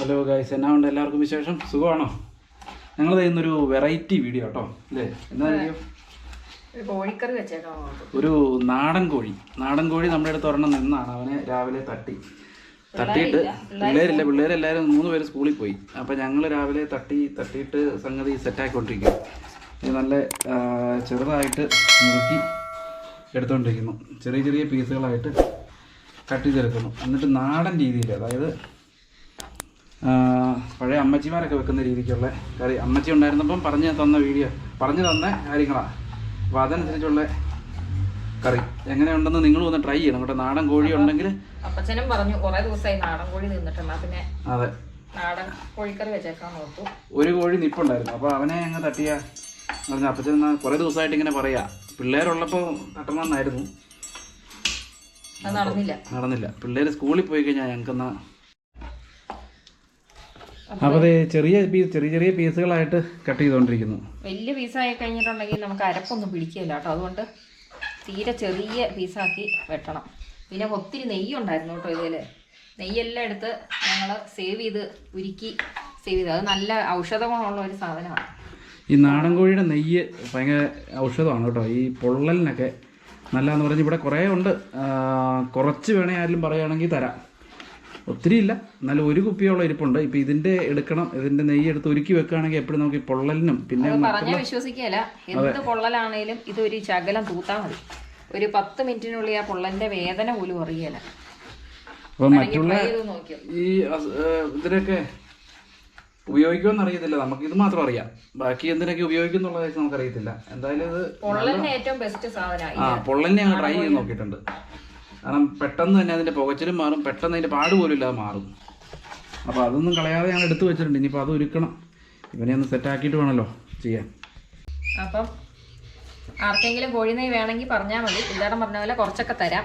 Hello guys എന്നാ ഉണ്ട് എല്ലാവർക്കും വിശേഷം? സുഖമാണോ? ഞങ്ങൾ ഇന്നൊരു വെറൈറ്റി വീഡിയോ കേട്ടോ അല്ലേ എന്താ കോഴിക്കറി വെച്ചേക്കാം ഒരു നാടൻ കോഴി. നാടൻ കോഴി നമ്മുടെ അടുത്ത് ഒരെണ്ണം നിന്നാണ്. അവനെ രാവിലെ തട്ടി. തട്ടിയിട്ട് പിള്ളേരില്ല? പിള്ളേരെല്ലാവരും മൂന്ന് പേര് സ്കൂളിൽ പോയി. അപ്പം ഞങ്ങൾ രാവിലെ തട്ടി തട്ടിയിട്ട് സംഗതി സെറ്റാക്കിക്കൊണ്ടിരിക്കും ഇത് നല്ല ചെറുതായിട്ട് നുറുക്കി എടുത്തുകൊണ്ടിരിക്കുന്നു ചെറിയ ചെറിയ പീസുകളായിട്ട് കട്ട് ചെയ്തെടുക്കുന്നു. എന്നിട്ട് നാടൻ രീതിയിൽ അതായത് പഴയ അമ്മച്ചിമാരൊക്കെ വെക്കുന്ന രീതിക്കുള്ള കറി. അമ്മച്ചി ഉണ്ടായിരുന്നപ്പം പറഞ്ഞു തന്ന വീഡിയോ പറഞ്ഞു തന്ന കാര്യങ്ങളാണ് അപ്പോൾ അതനുസരിച്ചുള്ള കറി. എങ്ങനെയുണ്ടെന്ന് നിങ്ങൾ ഒന്ന് ട്രൈ ചെയ്യണം കേട്ടോ. നാടൻ കോഴി ഉണ്ടെങ്കിൽ അപ്പച്ചനും പറഞ്ഞു കുറേ ദിവസമായി നാടൻ കോഴി തിന്നിട്ടുണ്ടാ പിന്നെ അതെ. നാടൻ കോഴിക്കറി വെച്ചേക്കാൻ നോക്കൂ ഒരു കോഴി നിപ്പുണ്ടായിരുന്നു. അപ്പോൾ അവനെ അങ്ങ് തട്ടിയ. പറഞ്ഞ അപ്പച്ചൻ കുറേ ദിവസമായിട്ട് ഇങ്ങനെ പറയാ. പിള്ളേരുള്ളപ്പോൾ തട്ടണമെന്നായിരുന്നു. നടന്നില്ല. നടന്നില്ല. പിള്ളേർ സ്കൂളിൽ പോയി കഴിഞ്ഞാൽ ഞങ്ങൾക്കെന്നാ അപ്പോൾ ചെറിയ പീസ് ചെറിയ ചെറിയ പീസുകളായിട്ട് കട്ട് ചെയ്തുകൊണ്ടിരിക്കുന്നു വലിയ പീസായി കഴിഞ്ഞിട്ടുണ്ടെങ്കിൽ നമുക്ക് അരപ്പൊന്നും പിടിക്കില്ല കേട്ടോ. അതുകൊണ്ട് തീരെ ചെറിയ പീസാക്കി വെട്ടണം. പിന്നെ ഒത്തിരി നെയ്യുണ്ടായിരുന്നു കേട്ടോ ഇതിൽ നെയ്യെല്ലാം എടുത്ത് ഞങ്ങൾ സേവ് ചെയ്ത് ഉരുക്കി സേവ് ചെയ്ത്. അത് നല്ല ഔഷധ ഗുണമുള്ള ഒരു സാധനമാണ്. ഈ നാടൻ കോഴിയുടെ നെയ്യ് ഭയങ്കര ഔഷധമാണ് കേട്ടോ. ഈ പൊള്ളലിനൊക്കെ നല്ലതെന്ന് പറഞ്ഞ് ഇവിടെ കുറേ ഉണ്ട്. കുറച്ച് വേണേ ആരെങ്കിലും പറയുകയാണെങ്കിൽ തരാം. ഒത്തിരി ഇല്ല എന്നാലും ഒരു കുപ്പിയോളം ഇരിപ്പുണ്ട്. ഇപ്പം ഇതിന്റെ എടുക്കണം ഇതിന്റെ നെയ്യ് എടുത്ത് ഒരുക്കി വെക്കുകയാണെങ്കിൽ എപ്പോഴും നമുക്ക് ഈ പൊള്ളലിനും പിന്നെ പറഞ്ഞാൽ വിശ്വസിക്കുകയല്ല. എന്ത് പൊള്ളലാണേലും ഒരു ശകലം തൂത്താൽ മതി. ഒരു പത്ത് മിനിറ്റിനുള്ളിൽ ആ പൊള്ളലിന്റെ വേദന പോലും അറിയല. അപ്പം മറ്റുള്ള ഈ ഇതിനൊക്കെ ഉപയോഗിക്കുമെന്ന് അറിയത്തില്ല. നമുക്ക് ഇത് മാത്രം അറിയാം. ബാക്കി എന്തിനൊക്കെ ഉപയോഗിക്കുന്നുള്ള നമുക്ക് നമുക്കറിയത്തില്ല. എന്തായാലും ഇത് പൊള്ളലിന് ഏറ്റവും ബെസ്റ്റ് സാധനം ആ പൊള്ളലിനെ ട്രൈ ചെയ്ത് നോക്കിയിട്ടുണ്ട്. കാരണം പെട്ടെന്ന് തന്നെ അതിന്റെ പുകച്ചിലും മാറും. പെട്ടെന്ന് അതിന്റെ പാട് പോലും ഇല്ലാതെ മാറും. അപ്പോൾ അതൊന്നും കളയാതെ ഞാൻ എടുത്തു വെച്ചിട്ടുണ്ട്. ഇനിയിപ്പോൾ അത് ഒരുക്കണം. ഇവനെ ഒന്ന് സെറ്റാക്കിയിട്ട് വേണമല്ലോ ചെയ്യാൻ. അപ്പം ആർക്കെങ്കിലും കോഴി നെയ്യ് വേണമെങ്കിൽ പറഞ്ഞാൽ മതി. ഇല്ലാടം പറഞ്ഞ പോലെ കുറച്ചൊക്കെ തരാം.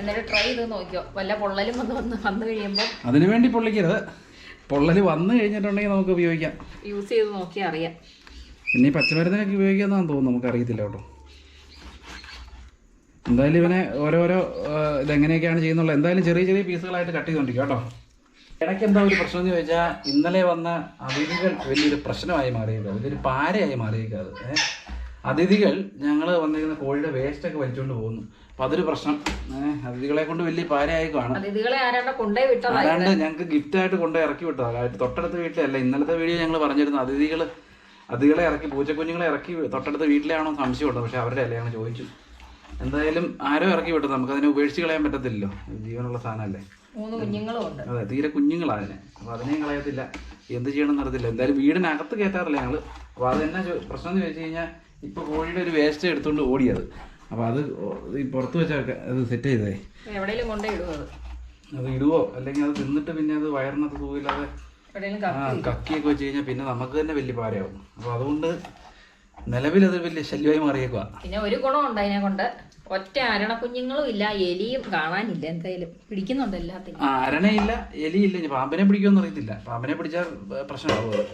എന്നിട്ട് ട്രൈ ചെയ്ത് നോക്കിയോ വല്ല പൊള്ളലും വന്ന് വന്ന് വന്നു കഴിയുമ്പോൾ അതിനു വേണ്ടി പൊള്ളിക്കരുത്. പൊള്ളൽ വന്നു കഴിഞ്ഞിട്ടുണ്ടെങ്കിൽ നമുക്ക് ഉപയോഗിക്കാം. യൂസ് ചെയ്ത് നോക്കിയാൽ അറിയാം. പിന്നെ ഈ പച്ചമരുന്നിനൊക്കെ ഉപയോഗിക്കാമെന്നാണ് തോന്നുന്നു. നമുക്ക് അറിയത്തില്ല കേട്ടോ. എന്തായാലും ഇവനെ ഓരോരോ ഇതെങ്ങനെയൊക്കെയാണ് ചെയ്യുന്നുള്ളത്. എന്തായാലും ചെറിയ ചെറിയ പീസുകളായിട്ട് കട്ട് ചെയ്തോണ്ടിരിക്കും കേട്ടോ. ഇടയ്ക്ക് എന്താ ഒരു പ്രശ്നം എന്ന് ചോദിച്ചാൽ ഇന്നലെ വന്ന അതിഥികൾ വലിയൊരു പ്രശ്നമായി മാറിയേക്കാം. വലിയൊരു പാരയായി മാറിയേക്കുക അത്? അതിഥികൾ ഞങ്ങൾ വന്നിരുന്ന കോഴിയുടെ വേസ്റ്റ് ഒക്കെ വലിച്ചുകൊണ്ട് പോകുന്നു. അപ്പൊ അതൊരു പ്രശ്നം. അതിഥികളെ കൊണ്ട് വലിയ പാരയായി കാണും അതാണ്ട് ഞങ്ങൾക്ക് ഗിഫ്റ്റ് ആയിട്ട് കൊണ്ടുപോയി ഇറക്കി വിട്ടതാണ് അതായത് തൊട്ടടുത്ത വീട്ടിലല്ല ഇന്നലത്തെ വീഡിയോ ഞങ്ങൾ പറഞ്ഞിരുന്നു. അതിഥികൾ അതികളെ ഇറക്കി പൂച്ചക്കുഞ്ഞുങ്ങളെ ഇറക്കി തൊട്ടടുത്ത വീട്ടിലാണോ സംശയമുണ്ട്. പക്ഷെ അവരുടെ അല്ലേ ഞങ്ങൾ ചോദിച്ചു. എന്തായാലും ആരോ ഇറക്കി വിട്ടത്. നമുക്ക് അതിനെ ഉപേക്ഷിച്ച് കളയാൻ പറ്റത്തില്ലല്ലോ. ജീവനുള്ള സാധനമല്ലേ? മൂന്ന് കുഞ്ഞുങ്ങളും ഉണ്ട്. അതെ തീരെ കുഞ്ഞുങ്ങളാണ് അതിനെ. അപ്പോൾ അതിനെയും കളയത്തില്ല. എന്ത് ചെയ്യണം എന്നറിയത്തില്ല. എന്തായാലും വീടിനകത്ത് കയറ്റാറില്ല ഞങ്ങൾ അപ്പോൾ അത് പ്രശ്നം എന്ന് ചോദിച്ചു കഴിഞ്ഞാൽ ഇപ്പോൾ കോഴിയുടെ ഒരു വേസ്റ്റ് എടുത്തുകൊണ്ട് ഓടിയത്. അപ്പോൾ അത് ഈ പുറത്ത് വെച്ചാൽ അത് സെറ്റ് ചെയ്തേ. എവിടെയെങ്കിലും കൊണ്ടേ ഇടുവോ അത്. ഇടുവോ? അല്ലെങ്കിൽ അത് തിന്നിട്ട് പിന്നെ അത് വയറിനകത്ത് തൂവില്ലാതെ കക്കിയൊക്കെ വെച്ച് കഴിഞ്ഞാൽ പിന്നെ നമുക്ക് തന്നെ വലിയ പാരയാവും. അപ്പോൾ അതുകൊണ്ട് നിലവിൽ അത് വലിയ ശല്യമായി മാറിയേക്കുക പിന്നെ ഒരു ഗുണമുണ്ട് അതിനെ കൊണ്ട്. ഒറ്റ അരണ കുഞ്ഞുങ്ങളും ഇല്ല എലിയും കാണാനില്ല എന്തായാലും. പിടിക്കുന്നുണ്ട് എല്ലാത്തിനും. ആ അരണയില്ല എലിയില്ല ഇനി പാമ്പിനെ പിടിക്കുമെന്ന് അറിയത്തില്ല. പാമ്പിനെ പിടിച്ചാൽ ഏ,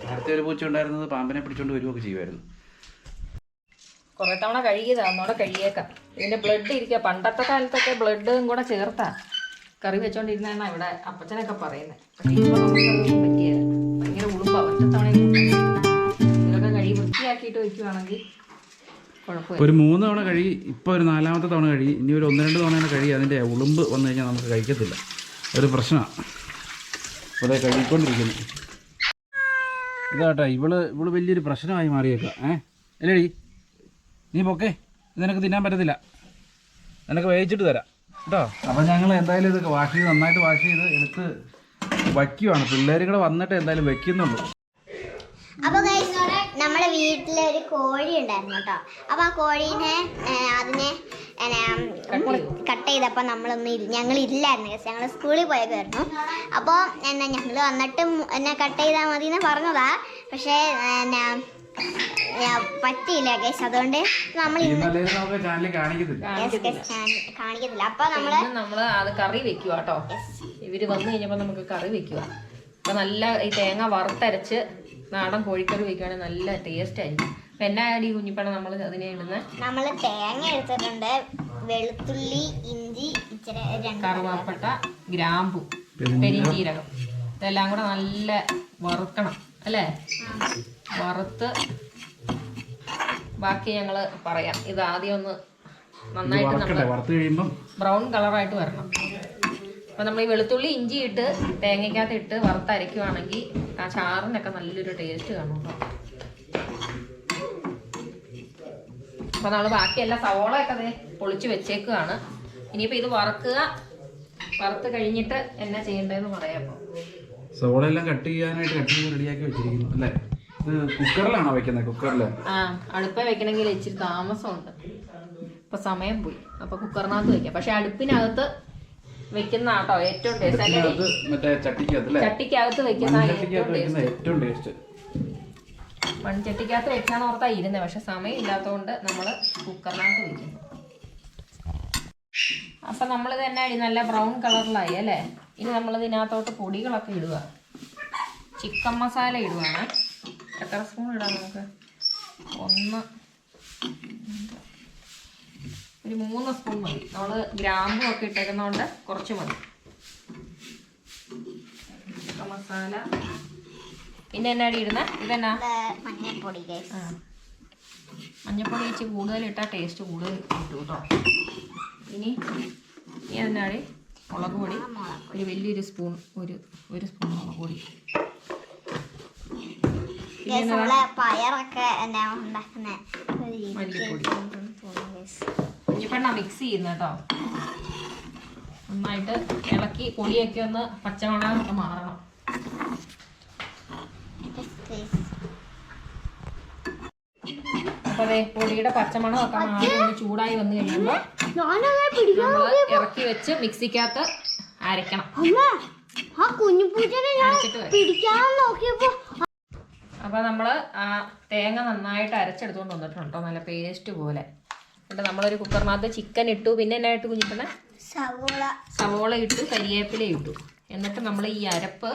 നേരത്തെ ഒരു പൂച്ച ഉണ്ടായിരുന്നത് പാമ്പിനെ പിടിച്ചോണ്ട് വരുമൊക്കെ ചെയ്യുമായിരുന്നു കുറെ തവണ കഴുകിയതാ ഒന്നൂടെ കഴുകിയേക്കാം. ഇതിന്റെ ബ്ലഡ് ഇരിക്കുക പണ്ടത്തെ കാലത്തൊക്കെ ബ്ലഡും കൂടെ ചേർത്താ. കറി വെച്ചോണ്ടിരുന്നാണ് ഇവിടെ അപ്പച്ചനൊക്കെ പറയുന്നത് ഭയങ്കര ഉളുമ്പാ ഒറ്റ തവണ ഇതൊക്കെ കഴുകി വൃത്തിയാക്കിയിട്ട് വെക്കുവാണെങ്കിൽ ഒരു മൂന്ന് തവണ കഴുകി ഇപ്പോൾ ഒരു നാലാമത്തെ തവണ കഴുകി ഇനി ഒരു ഒന്ന് രണ്ട് തവണ കഴുകി അതിന്റെ ഉളുമ്പ് വന്നു കഴിഞ്ഞാൽ നമുക്ക് കഴിക്കത്തില്ല. ഒരു പ്രശ്നമാണ് ഇവിടെ കഴുകിക്കൊണ്ടിരിക്കുന്നു ഇതാട്ടോ ഇവൾ ഇവൾ വലിയൊരു പ്രശ്നമായി മാറിയേക്കാം ഏ? അല്ലേടി നീ പൊക്കെ. ഇത് നിനക്ക് തിന്നാൻ പറ്റത്തില്ല. നിനക്ക് വേവിച്ചിട്ട് തരാം. കേട്ടോ? അപ്പം ഞങ്ങൾ എന്തായാലും ഇതൊക്കെ വാഷ് ചെയ്ത് നന്നായിട്ട് വാഷ് ചെയ്ത് എടുത്ത് വയ്ക്കുവാണ്. പിള്ളേരും കൂടെ വന്നിട്ട് എന്തായാലും guys, നമ്മുടെ വീട്ടിലൊരു കോഴി ഉണ്ടായിരുന്നു കേട്ടോ. അപ്പൊ ആ കോഴീനെ അതിനെ കട്ട് ചെയ്തപ്പോൾ നമ്മളൊന്നും ഇല്ല ഞങ്ങൾ ഇല്ലായിരുന്നു കേസ് ഞങ്ങൾ സ്കൂളിൽ പോയതായിരുന്നു. അപ്പോൾ എന്നാ ഞങ്ങൾ വന്നിട്ട് എന്നെ കട്ട് ചെയ്താൽ മതി എന്ന് പറഞ്ഞതാ. പക്ഷേ എന്നാ പറ്റിയില്ല കേസ് അതുകൊണ്ട് നമ്മൾ കാണിക്കത്തില്ല. അപ്പൊ നമ്മൾ നമ്മൾ അത് കറി വെക്കുക കേട്ടോ. ഇവർ വന്നു കഴിഞ്ഞപ്പോ നമുക്ക് കറി വെക്കുക അപ്പൊ നല്ല ഈ തേങ്ങ വറുത്തരച്ച് നാടൻ കോഴിക്കറി വെക്കുകയാണെങ്കിൽ നല്ല ടേസ്റ്റ് ആയിരിക്കും. പിന്നെ എന്നാ കുഞ്ഞിപ്പണം കുഞ്ഞിപ്പണ നമ്മൾ അതിനെ ഇടുന്ന? നമ്മൾ തേങ്ങ എടുത്തിട്ടുണ്ട്. വെളുത്തുള്ളി ഇഞ്ചി ഇച്ചിരി കറുവാപ്പട്ട ഗ്രാമ്പു പെരിഞ്ചീരകം. ഇതെല്ലാം കൂടെ നല്ല വറുക്കണം അല്ലേ? വറുത്ത് ബാക്കി ഞങ്ങൾ പറയാം. ഇത് ആദ്യം ഒന്ന് നന്നായിട്ട് നമ്മൾ ബ്രൗൺ കളറായിട്ട് വരണം. അപ്പോൾ നമ്മൾ ഈ വെളുത്തുള്ളി ഇഞ്ചി ഇട്ട് തേങ്ങയ്ക്കകത്ത് ഇട്ട് വറുത്തരയ്ക്കുവാണെങ്കിൽ ആ ചാറിനൊക്കെ നല്ലൊരു ടേസ്റ്റ് കാണും കേട്ടോ അപ്പോൾ നമ്മൾ ബാക്കിയെല്ലാം സവോളയൊക്കെ ദേ പൊളിച്ച് വെച്ചേക്കുകയാണ് ഇനിയിപ്പോൾ ഇത് വറക്കുക. വറുത്ത് കഴിഞ്ഞിട്ട് എന്നാ ചെയ്യേണ്ടതെന്ന് പറയാം അപ്പോൾ സോള എല്ലാം കട്ട് ചെയ്യാനായിട്ട് കട്ട് ചെയ്ത് റെഡിയാക്കി വെച്ചിരിക്കുന്നു അല്ലേ? കുക്കറിലാണോ വെക്കുന്നത് കുക്കറിൽ ആ അടുപ്പ വെക്കണമെങ്കിൽ ഇച്ചിരി താമസമുണ്ട്. ഇപ്പൊ സമയം പോയി. അപ്പൊ കുക്കറിനകത്ത് വെക്കാം. പക്ഷെ അടുപ്പിനകത്ത് വെക്കുന്ന കേട്ടോ ഏറ്റവും ടേസ്റ്റ് ചട്ടിക്കകത്ത് വെക്കുന്ന ഏറ്റവും ചട്ടിക്കകത്ത് ടേസ്റ്റ് മൺചട്ടിക്കകത്ത് വെക്കാൻ ഓർത്താ ഇരുന്നത് പക്ഷെ സമയം ഇല്ലാത്തതുകൊണ്ട് നമ്മൾ കുക്കറിനകത്ത് വെക്കുന്നു. അപ്പൊ നമ്മൾ തന്നെ നല്ല ബ്രൗൺ കളറിലായി അല്ലേ? ഇനി നമ്മൾ ഇതിനകത്തോട്ട് പൊടികളൊക്കെ ഇടുക. ചിക്കൻ മസാല ഇടുവാണ്. എത്ര സ്പൂൺ ഇടാം നമുക്ക്? ഒന്ന് ഒരു മൂന്ന് സ്പൂൺ മതി. നമ്മൾ ഗ്രാമ്പും ഒക്കെ ഇട്ടേക്കുന്നതുകൊണ്ട് കുറച്ച് മതി. മസാല. പിന്നെ എന്നാടി ഇടുന്നത് ഇതെന്നാ? ഇത് മഞ്ഞൾപ്പൊടി ആ. മഞ്ഞപ്പൊടി വെച്ച് കൂടുതൽ ഇട്ടാൽ ടേസ്റ്റ് കൂടുതൽ കിട്ടും കേട്ടോ ഇനി ഇനി അതിനാണ് മുളക് പൊടി. ഒരു വലിയൊരു സ്പൂൺ ഒരു ഒരു സ്പൂൺ മുളക് പൊടി. പയറൊക്കെ മല്ലിപ്പൊടി. കുഞ്ഞിപ്പെണ്ണ മിക്സ് ചെയ്യുന്ന കേട്ടോ നന്നായിട്ട് ഇളക്കി പൊടിയൊക്കെ ഒന്ന് പച്ചമുളകൊക്കെ മാറണം. അപ്പൊ അതെ പൊടിയുടെ പച്ചമണമൊക്കെ മാറി ഒന്ന് ചൂടായി വന്നു കഴിയുമ്പോൾ നമ്മൾ ഇറക്കി വെച്ച് മിക്സിക്കകത്ത് അരക്കണം അപ്പൊ പിടിക്കാൻ നോക്കിയപ്പോ നമ്മൾ ആ തേങ്ങ നന്നായിട്ട് അരച്ചെടുത്തോണ്ട് വന്നിട്ടുണ്ടോ നല്ല പേസ്റ്റ് പോലെ. എന്നിട്ട് നമ്മളൊരു കുക്കറിനകത്ത് ചിക്കൻ ഇട്ടു. പിന്നെ എന്നായിട്ട് കുഞ്ഞിപ്പണ സവോള. സവോള ഇട്ടു കരിയേപ്പില ഇട്ടു. എന്നിട്ട് നമ്മൾ ഈ അരപ്പ്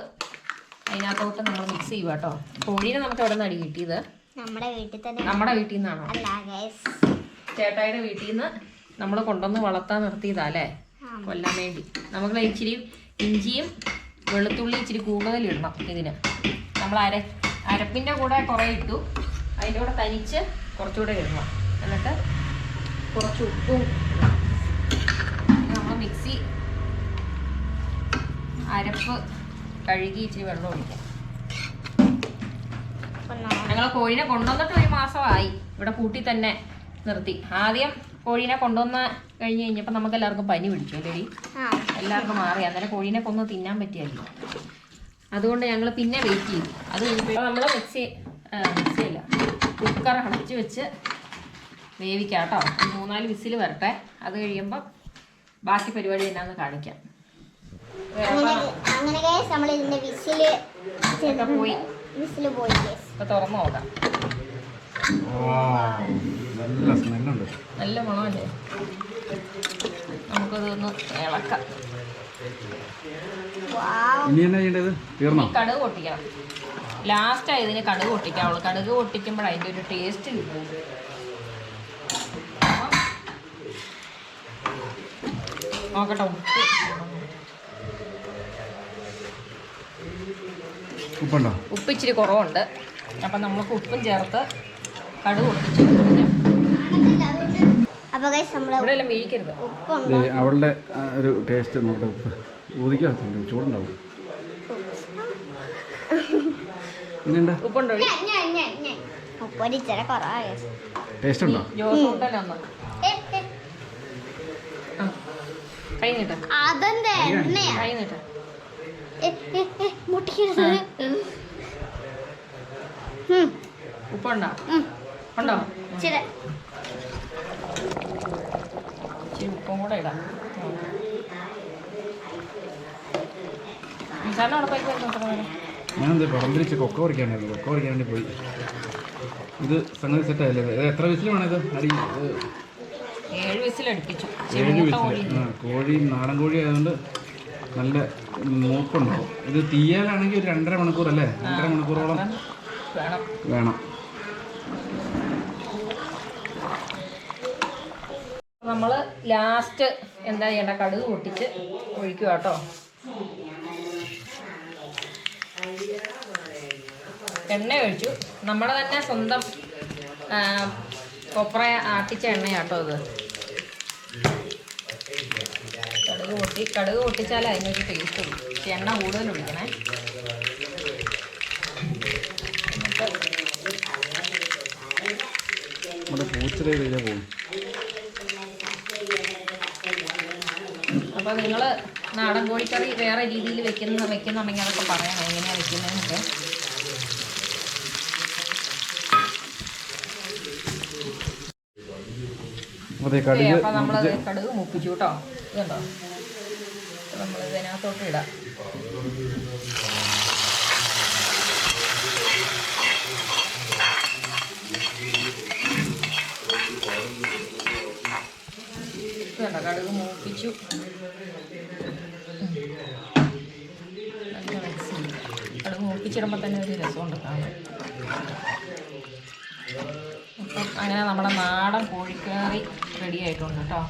അതിനകത്തോട്ട് നമ്മൾ മിക്സ് ചെയ്യുക കേട്ടോ. കോഴീനെ നമുക്ക് എവിടെ നിന്നാണ് കിട്ടിയത്? നമ്മുടെ വീട്ടിൽ തന്നെ. നമ്മുടെ വീട്ടിൽ നിന്നാണോ? ചേട്ടായിയുടെ വീട്ടിൽ നിന്ന് നമ്മൾ കൊണ്ടുവന്ന് വളർത്താൻ നിർത്തിയതാ അല്ലേ? കൊല്ലാൻ വേണ്ടി. നമുക്ക് ഇച്ചിരി ഇഞ്ചിയും വെളുത്തുള്ളി ഇച്ചിരി കൂടുതൽ ഇടണം ഇതിന്. നമ്മൾ അര അരപ്പിന്റെ കൂടെ കുറേ ഇട്ടു. അതിന്റെ കൂടെ തനിച്ച് കുറച്ചുകൂടെ ഇടണം. എന്നിട്ട് കുറച്ച് ഉപ്പും നമ്മൾ മിക്സി അരപ്പ് കഴുകി ഇച്ചിരി വെള്ളം ഒഴിക്കാം. ഞങ്ങൾ കോഴിനെ കൊണ്ടുവന്നിട്ട് ഒരു മാസമായി. ഇവിടെ കൂട്ടി തന്നെ നിർത്തി. ആദ്യം കോഴീനെ കൊണ്ടുവന്ന കഴിഞ്ഞ് കഴിഞ്ഞപ്പോൾ നമുക്ക് എല്ലാവർക്കും പനി പിടിച്ചു അല്ലേടി ആ. എല്ലാവർക്കും മാറി. അന്നേരം കോഴീനെ കൊന്ന് തിന്നാൻ പറ്റിയല്ലോ അതുകൊണ്ട് ഞങ്ങൾ പിന്നെ വെയിറ്റ് ചെയ്തു. അത് നമ്മൾ മിക്സി മിക്സിയില്ല മിക്സി അല്ല കുക്കർ അടച്ചു വെച്ച് വേവിക്കാം കേട്ടോ മൂന്നാൽ വിസിൽ വരട്ടെ. അത് കഴിയുമ്പോൾ ബാക്കി പരിപാടി എന്നാന്ന് കാണിക്കാം. അങ്ങനെ നമ്മൾ ഇതിന്റെ വിസിൽ ഒക്കെ പോയി. വിസിൽ പോയി ഇപ്പൊ തുറന്നു നോക്കാം. നല്ല സ്മെല്ലുണ്ട്. നല്ല മണമല്ലേ? നമുക്കതൊന്ന് ഇളക്കാം. വാവ് ഇനി എന്നാ ചെയ്യേണ്ടത്? തീർന്നോ? കടുക് പൊട്ടിക്കണം. ലാസ്റ്റായി ഇതിന് കടുക് പൊട്ടിക്കാവുള്ളൂ. കടുക് പൊട്ടിക്കുമ്പോൾ അതിന്റെ ഒരു ടേസ്റ്റ് കിട്ടും. നോക്കട്ടെ. ഉപ്പ് ഉപ്പുണ്ടോ? ഉപ്പ് ഇച്ചിരി കുറവുണ്ട്. അപ്പം നമ്മൾക്ക് ഉപ്പും ചേർത്ത് കടുക് പൊട്ടിച്ചു അപ്പൊ ഗൈസ് നമ്മൾ ഇവിടെ എല്ലാം വീഴിക്കരുത് അവളുടെ ഒരു ടേസ്റ്റ് നോക്കട്ടെ ഉപ്പ്. ഊതിക്കകത്തുണ്ട് ചൂടുണ്ടാവും. ഉപ്പുണ്ടോ? ഞാൻ, ഞാൻ, ഞാൻ, ഞാൻ. ഉപ്പൊരു കുറവാ ഗൈസ് ടേസ്റ്റ് ഉണ്ടോ? ജോസ് ഉണ്ടല്ലോ അതെന്താ? എണ്ണയാ മുട്ടിക്കരുത്. ഉപ്പുണ്ടോ. ഉണ്ടോ? ഉപ്പും കൂടെ ഇടാം. പോയി വരുന്നു എത്ര നേരം? ഞാൻ എന്താ പറമ്പിരിച്ച് കൊക്ക പറിക്കാനായിരുന്നു. കൊക്ക പറിക്കാൻ വേണ്ടി പോയി. ഇത് സംഗതി സെറ്റായില്ലേ എത്ര വിസിൽ വേണം ഇത്? അടി ഏഴ് വിസിലടുപ്പിച്ചു ഏഴ് വിസിൽ. ആ കോഴി നാടൻ കോഴി ആയതുകൊണ്ട് നല്ല മൂപ്പുണ്ടാവും ഇത് തീയാലാണെങ്കിൽ ഒരു രണ്ടര മണിക്കൂർ അല്ലേ? രണ്ടര മണിക്കൂറോളം വേണം. നമ്മൾ ലാസ്റ്റ് എന്താ ചെയ്യേണ്ട? കടുക് പൊട്ടിച്ച് ഒഴിക്കുക കേട്ടോ. എണ്ണ ഒഴിച്ചു. നമ്മുടെ തന്നെ സ്വന്തം കൊപ്ര ആട്ടിച്ച എണ്ണയാട്ടോ ഇത്. കടുക് പൊട്ടി കടുക് പൊട്ടിച്ചാലേ അതിനൊരു ടേസ്റ്റ് എണ്ണ കൂടുതൽ ഒഴിക്കണേ. അപ്പൊ നമ്മുടെ പൂച്ചയുടെ പോകും അപ്പോൾ നിങ്ങൾ നാടൻ കോഴിക്കറി വേറെ രീതിയിൽ വെക്കുന്ന വെക്കുന്നുണ്ടെങ്കിൽ അതൊക്കെ പറയണം എങ്ങനെയാണ് വെക്കുന്നതെന്നൊക്കെ. അതെ കടുക് നമ്മളത് കടുക് മുപ്പിച്ചു കേട്ടോ. ഇതുണ്ടോ? നമ്മൾ ഇതിനകത്തോട്ട് ഇടാം. ഇതുണ്ടോ? കടുക് മൂപ്പിച്ചു. കടുക് മൂപ്പിച്ചിടുമ്പോൾ തന്നെ ഒരു രസമുണ്ട് കാണാൻ. അപ്പം അങ്ങനെ നമ്മുടെ നാടൻ കോഴിക്കറി റെഡി ആയിട്ടുണ്ട് കേട്ടോ